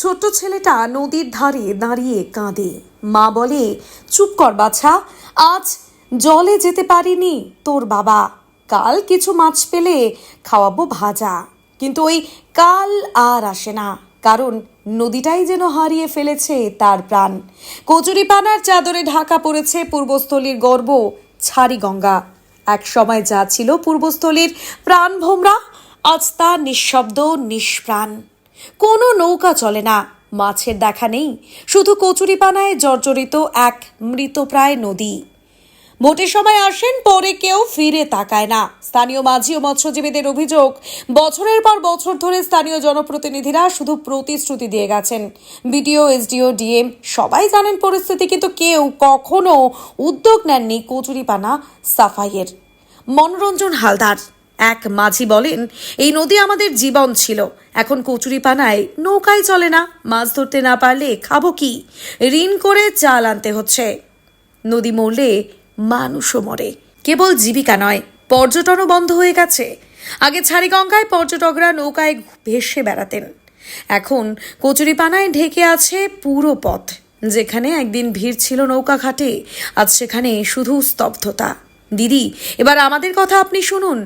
ছোট্ট ছেলেটা নদীর ধারে দাঁড়িয়ে কাঁদে। মা বলে, চুপ কর বাছা, আজ জলে যেতে পারিনি তোর বাবা। কাল কিছু মাছ পেলে খাওয়াবো ভাজা। কিন্তু ওই কাল আর আসে না, কারণ নদীটাই যেন হারিয়ে ফেলেছে তার প্রাণ। কচুরিপানার চাদরে ঢাকা পড়েছে পূর্বস্থলীর গর্ব ছাড়ি গঙ্গা এক সময় যা ছিল পূর্বস্থলীর প্রাণ ভোমরা আজ তা নিঃশব্দ নিষ্প্রাণ কোনো নৌকা চলে না। মাছের দেখা নেই। শুধু কচুরিপানায় জর্জরিত এক মৃতপ্রায় নদী। ভোটের সময় আসেন, পরে কেউ ফিরে তাকায় না। স্থানীয় মাঝি ও মৎস্যজীবীদের অভিযোগ, বছরের পর বছর ধরে স্থানীয় জনপ্রতিনিধিরা শুধু প্রতিশ্রুতি দিয়ে গেছেন। বিডিও, এসডিও, ডিএম সবাই জানেন পরিস্থিতি, কিন্তু কেউ কখনো উদ্যোগ নেননি কচুরিপানা সাফাইয়ের। মনোরঞ্জন হালদার। এক মাঝি বলেন, এই নদী আমাদের জীবন ছিল। এখন কচুরিপানায় নৌকায় চলে না। মাছ ধরতে না পারলে খাব কি? ঋণ করে চাল আনতে হচ্ছে। নদী মরলে মানুষও মরে। কেবল জীবিকা নয়, পর্যটনও বন্ধ হয়ে গেছে। আগে ছাড়িগঙ্গায় পর্যটকরা নৌকায় ভেসে বেড়াতেন। এখন কচুরিপানায় ঢেকে আছে পুরো পথ, যেখানে একদিন ভিড় ছিল নৌকা ঘাটে আজ সেখানে শুধু স্তব্ধতা। দিদি, এবার আমাদের কথা আপনি শুনুন।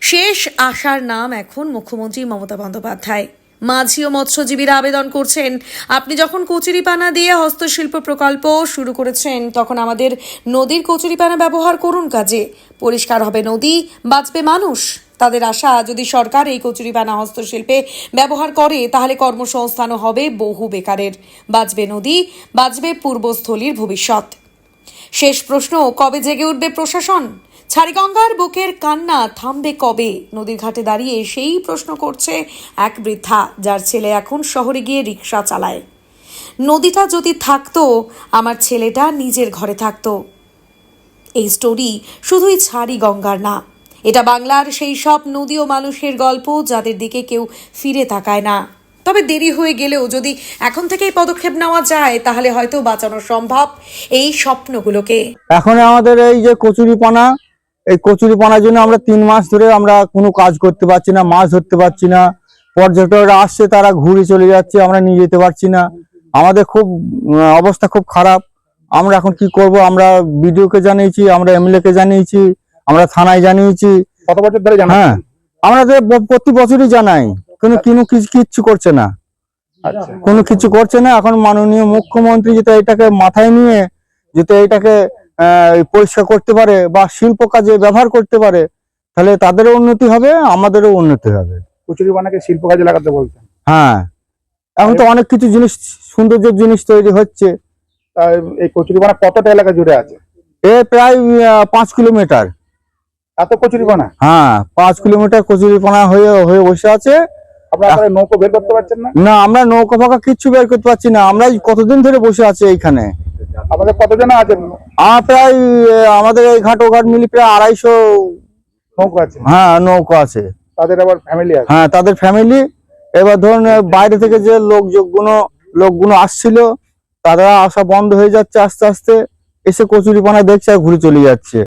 শেষ আশার নাম এখন মুখ্যমন্ত্রী মমতা বন্দ্যোপাধ্যায়। মাঝি ও মৎস্যজীবীরা আবেদন করছেন, আপনি যখন কচুরিপানা দিয়ে হস্তশিল্প প্রকল্প শুরু করেছেন, তখন আমাদের নদীর কচুরিপানা ব্যবহার করুন কাজে। পরিষ্কার হবে নদী, বাঁচবে মানুষ। তাদের আশা, যদি সরকার এই কচুরিপানা হস্তশিল্পে ব্যবহার করে, তাহলে কর্মসংস্থানও হবে বহু বেকারের। বাঁচবে নদী, বাঁচবে পূর্বস্থলীর ভবিষ্যৎ। শেষ প্রশ্ন, কবে জেগে উঠবে প্রশাসন? ছাড়িগঙ্গার বুকের কান্না থামবে কবে? নদীর ঘাটে দাঁড়িয়ে সেই প্রশ্ন করছে এক বৃদ্ধা, যার ছেলে এখন শহরে গিয়ে রিক্সা চালায়। নদীটা যদি থাকতো, আমার ছেলেটা নিজের ঘরে থাকতো। এই স্টোরি শুধুই ছাড়ি গঙ্গার না। এটা বাংলার সেই সব নদী ও মানুষের গল্প যাদের দিকে কেউ ফিরে তাকায় না। তবে দেরি হয়ে গেলেও যদি এখন থেকেই পদক্ষেপ নেওয়া যায়, তাহলে হয়তো বাঁচানো সম্ভব এই স্বপ্নগুলোকে। এখন আমাদের এই যে কচুরিপানা এই কচুরিপানার জন্য আমরা তিন মাস ধরে আমরা কোনো কাজ করতে পারছি না মাছ ধরতে পারছি না। পর্যটকরা আসছে তারা ঘুরে চলে যাচ্ছে আমরা নিয়ে যেতে পারছি না। আমাদের খুব অবস্থা খুব খারাপ। আমরা এখন কি করব? আমরা বিডিও কে জানিয়েছি আমরা এমএলএ কে জানিয়েছি আমরা থানায় জানিয়েছি। কত বছর ধরে জানা হ্যাঁ আমরা তো প্রতি বছরই জানাই। কিন্তু কিনো কিছু কিচ্ছু করছে না। আচ্ছা। কোনো কিছু করছে না। এখন মাননীয় মুখ্যমন্ত্রী যেটা এটাকে মাথায় নিয়ে যেটা এটাকে পরিষ্কার করতে পারে বা শিল্প কাজে ব্যবহার করতে পারে তাহলে তাদেরও উন্নতি হবে আমাদেরও উন্নতি হবে। কচুরিপানাকে শিল্প কাজে লাগাতে বলছেন। হ্যাঁ এখন তো অনেক কিছু জিনিস সৌন্দর্যের জিনিস তৈরি হচ্ছে। এই কচুরিপানা কতটা এলাকা জুড়ে আছে? এ প্রায় পাঁচ কিলোমিটার। এত কচুরি কচুরিপানা হ্যাঁ পাঁচ কিলোমিটার কচুরি কচুরিপানা হয়ে হয়ে বসে আছে। আপনারা নৌকো বের করতে পারছেন না? না আমরা নৌকা ফাঁকা কিচ্ছু বের করতে পারছি না। আমরা কতদিন ধরে বসে আছি এইখানে। আমাদের কতজন আছে আমার প্রায় আমাদের এই ঘাট ও ঘাট মিলি প্রায় আড়াইশো নৌকো আছে। হ্যাঁ নৌকা আছে। তাদের আবার ফ্যামিলি আছে। হ্যাঁ তাদের ফ্যামিলি এবার ধরুন বাইরে থেকে যে লোকগুলো লোকগুলো আসছিল তারা আসা বন্ধ হয়ে যাচ্ছে আস্তে আস্তে। এসে কচুরিপানা দেখছে আর ঘুরে চলে যাচ্ছে।